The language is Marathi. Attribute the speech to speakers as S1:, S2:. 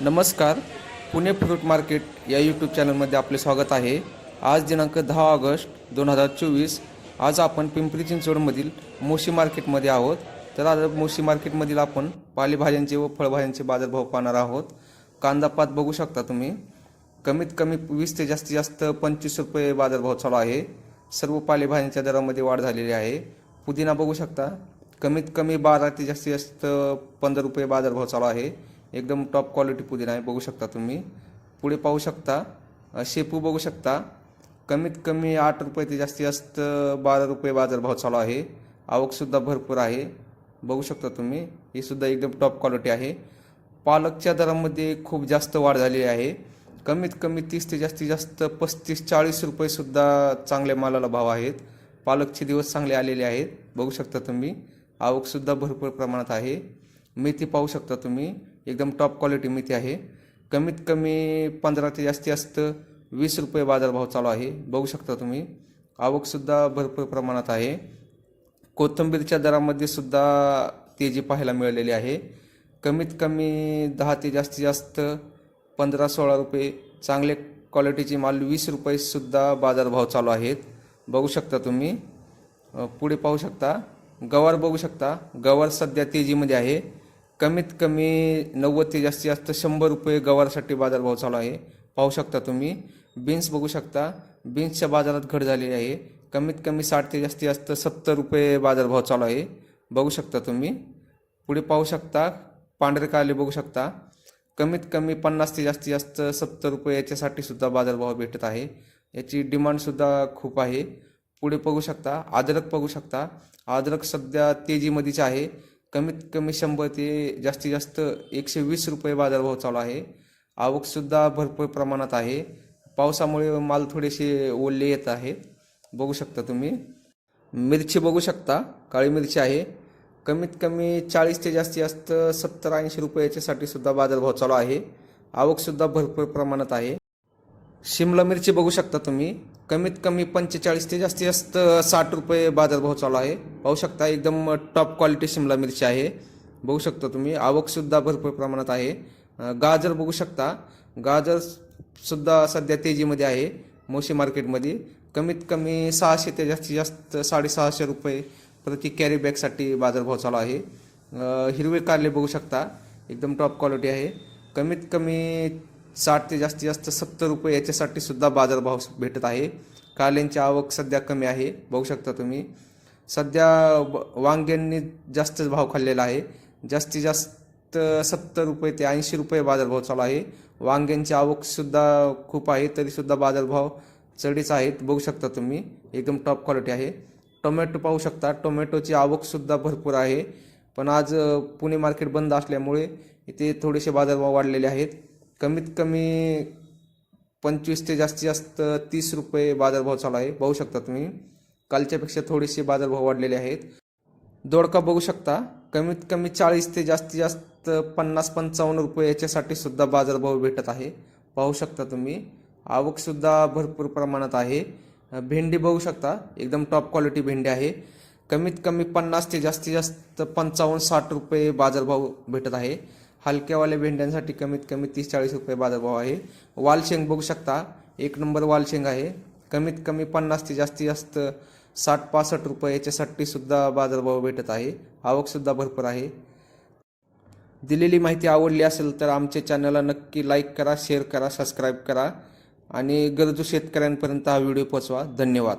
S1: नमस्कार. पुणे फ्रूट मार्केट या यूट्यूब चॅनलमध्ये आपले स्वागत आहे. आज दिनांक दहा ऑगस्ट दोन हजार चोवीस. आज आपण पिंपरी चिंचवडमधील मोशी मार्केटमध्ये आहोत. तर आज मोशी मार्केटमधील आपण पालेभाज्यांचे व फळभाज्यांचे बाजारभाव पाहणार आहोत. कांदा पात बघू शकता तुम्ही. कमीत कमी वीस ते जास्तीत जास्त पंचवीस रुपये बाजारभाव चालू आहे. सर्व पालेभाज्यांच्या दरामध्ये वाढ झालेली आहे. पुदिना बघू शकता. कमीत कमी बारा ते जास्तीत जास्त पंधरा रुपये बाजारभाव चालू आहे. एकदम टॉप क्वालिटी पुदिना आहे बघू शकता तुम्ही. पुढे पाहू शकता शेपू बघू शकता. कमीत कमी आठ रुपये ते जास्तीत जास्त बारा रुपये बाजारभाव चालू आहे. आवकसुद्धा भरपूर आहे. बघू शकता तुम्ही ही सुद्धा एकदम टॉप क्वालिटी आहे. पालकच्या दरामध्ये खूप जास्त वाढ झालेली आहे. कमीत कमी तीस ते जास्तीत जास्त पस्तीस चाळीस रुपयेसुद्धा चांगल्या मालाला भाव आहेत. पालकचे दिवस चांगले आलेले आहेत. बघू शकता तुम्ही आवकसुद्धा भरपूर प्रमाणात आहे. मेथी पाहू शकता तुम्ही. एकदम टॉप क्वालिटी मेथी आहे. कमीत कमी पंधरा ते जास्तीत जास्त वीस रुपये बाजारभाव चालू आहे. बघू शकता तुम्ही. आवकसुद्धा भरपूर प्रमाणात आहे. कोथिंबीरच्या दरामध्ये सुद्धा तेजी पाहायला मिळालेली आहे. कमीत कमी दहा ते जास्तीत जास्त पंधरा सोळा रुपये चांगले क्वालिटीचे माल वीस रुपयेसुद्धा बाजारभाव चालू आहेत. बघू शकता तुम्ही. पुढे पाहू शकता. गवार बघू शकता. गवार सध्या तेजीमध्ये आहे. कमीत कमी नव्वद ते जास्तीत जास्त शंभर रुपये गवारसाठी बाजारभाव चालू आहे. पाहू शकता तुम्ही. बीन्स बघू शकता. बीन्सच्या बाजारात घट झालेली आहे. कमीत कमी साठ ते जास्तीत जास्त सत्तर रुपये बाजारभाव चालू आहे. बघू शकता तुम्ही. पुढे पाहू शकता. पांढरे काले बघू शकता. कमीत कमी पन्नास ते जास्तीत जास्त सत्तर रुपये याच्यासाठी सुद्धा बाजारभाव भेटत आहे. याची डिमांडसुद्धा खूप आहे. पुढे बघू शकता. अद्रक बघू शकता. अद्रक सध्या तेजीमध्येच आहे. कमीत कमी शंभर ते जास्तीत जास्त एकशे वीस रुपये बाजारभाव चालू आहे. आवकसुद्धा भरपूर प्रमाणात आहे. पावसामुळे माल थोडेसे ओले येत आहेत बघू शकता तुम्ही. मिरची बघू शकता. काळी मिरची आहे. कमीत कमी चाळीस ते जास्तीत जास्त सत्तर ऐंशी रुपये याच्यासाठी सुद्धा बाजारभाव चालू आहे. आवकसुद्धा भरपूर प्रमाणात आहे. शिमला मिरची बघू शकता तुम्ही. कमीत कमी पंचेचाळीस ते जास्तीत जास्त साठ रुपये बाजारभाव चालू आहे. पाहू शकता एकदम टॉप क्वालिटी शिमला मिरची आहे. बघू शकता तुम्ही. आवकसुद्धा भरपूर प्रमाणात आहे. गाजर बघू शकता. गाजर सुद्धा सध्या तेजीमध्ये आहे. मोशी मार्केटमध्ये कमीत कमी सहाशे ते जास्तीत जास्त साडेसहाशे रुपये प्रति कॅरीबॅगसाठी बाजारभाव चालू आहे. हिरवे कारले बघू शकता. एकदम टॉप क्वालिटी आहे. कमीत कमी साठ ते जास्तीत जास्त सत्तर रुपये याच्यासाठी सुद्धा बाजारभाव भेटत आहे. काल्यांची आवक सध्या कमी आहे. बघू शकता तुम्ही. सध्या ब- वांग्यांनी जास्तच भाव खाल्लेला आहे. जास्तीत जास्त सत्तर रुपये ते ऐंशी रुपये बाजारभाव चालू आहे. वांग्यांची आवकसुद्धा खूप आहे तरीसुद्धा बाजारभाव चढीच आहेत. बघू शकता तुम्ही. एकदम टॉप क्वालिटी आहे. टोमॅटो पाहू शकता. टोमॅटोची आवकसुद्धा भरपूर आहे. पण आज पुणे मार्केट बंद असल्यामुळे इथे थोडेसे बाजारभाव वाढलेले आहेत. कमीत कमी पंचवीस ते जास्तीत जास्त तीस रुपये बाजारभाव चालू आहे. पाहू शकता तुम्ही. कालच्यापेक्षा थोडेसे बाजारभाव वाढलेले आहेत. दोडका बघू शकता. कमीत कमी चाळीस ते जास्तीत जास्त पन्नास पंचावन्न रुपये याच्यासाठी सुद्धा बाजारभाव भेटत आहे. पाहू शकता तुम्ही. आवकसुद्धा भरपूर प्रमाणात आहे. भेंडी बघू शकता. एकदम टॉप क्वालिटी भेंडी आहे. कमीत कमी पन्नास ते जास्तीत जास्त पंचावन्न साठ रुपये बाजारभाव भेटत आहे. हलक्यावाल्या भेंड्यांसाठी कमीत कमी तीस चाळीस रुपये बाजारभाव आहे. वालशेंग बघू शकता. एक नंबर वालशेंग आहे. कमीत कमी पन्नास ते जास्तीत जास्त साठ पासष्ट रुपये याच्यासाठीसुद्धा बाजारभाव भेटत आहे. आवकसुद्धा भरपूर आहे. दिलेली माहिती आवडली असेल तर आमच्या चॅनलला नक्की लाईक करा शेअर करा सबस्क्राईब करा आणि गरजू शेतकऱ्यांपर्यंत हा व्हिडिओ पोचवा धन्यवाद.